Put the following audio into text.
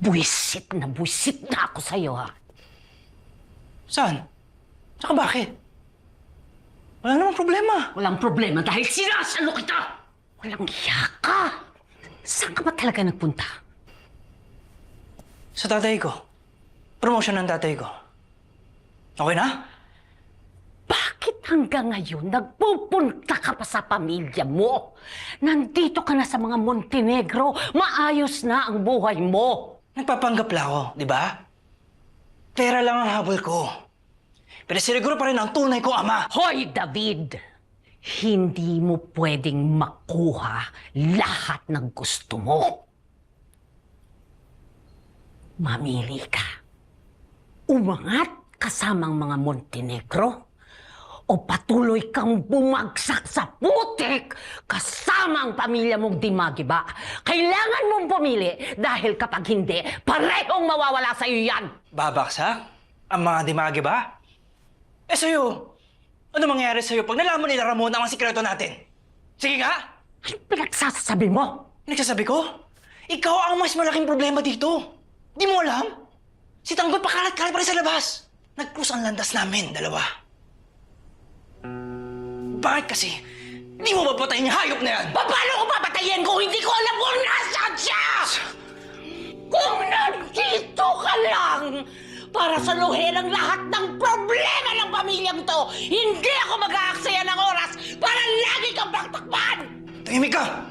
Buisit na buisit na ako sa'yo, ha? Saan? Tsaka bakit? Wala namang problema. Walang problema dahil sinasalo kita! Walang hiya ka! Saan ka ba talaga nagpunta? Sa tatay ko. Promotion ng tatay ko. Okay na? Bakit hanggang ngayon nagpupunta ka pa sa pamilya mo? Nandito ka na sa mga Montenegro. Maayos na ang buhay mo. Nagpapanggap lang ako, di ba? Pera lang ang habol ko. Pero siniguro pa rin ang tunay kong ama. Hoy, David! Hindi mo pwedeng makuha lahat ng gusto mo. Mamili ka. Umangat kasamang mga Montenegro o patuloy kang bumagsak sa putik kasama ang pamilya mong dimagiba. Kailangan mong pumili dahil kapag hindi, parehong mawawala sa iyo yan. Babaksak? Ang mga dimagi ba? Eh sa'yo, ano mangyayari sa'yo pag nalaman nila Ramon ang sikreto natin? Sige nga! Ano pinagsasabi mo? Nagsasabi ko, ikaw ang mas malaking problema dito. Di mo alam? Si Tanggol pakalat-kalat pa rin sa labas. Nagkrus ang landas namin, dalawa. Bakit kasi? Di mo papatayin yung hayop na yan? Pa- Paano ko papatayin kung hindi para saluhin ang lahat ng problema ng pamilyang to, hindi ako mag-aaksaya ng oras para lagi kang baktakpan! Tahimik ka!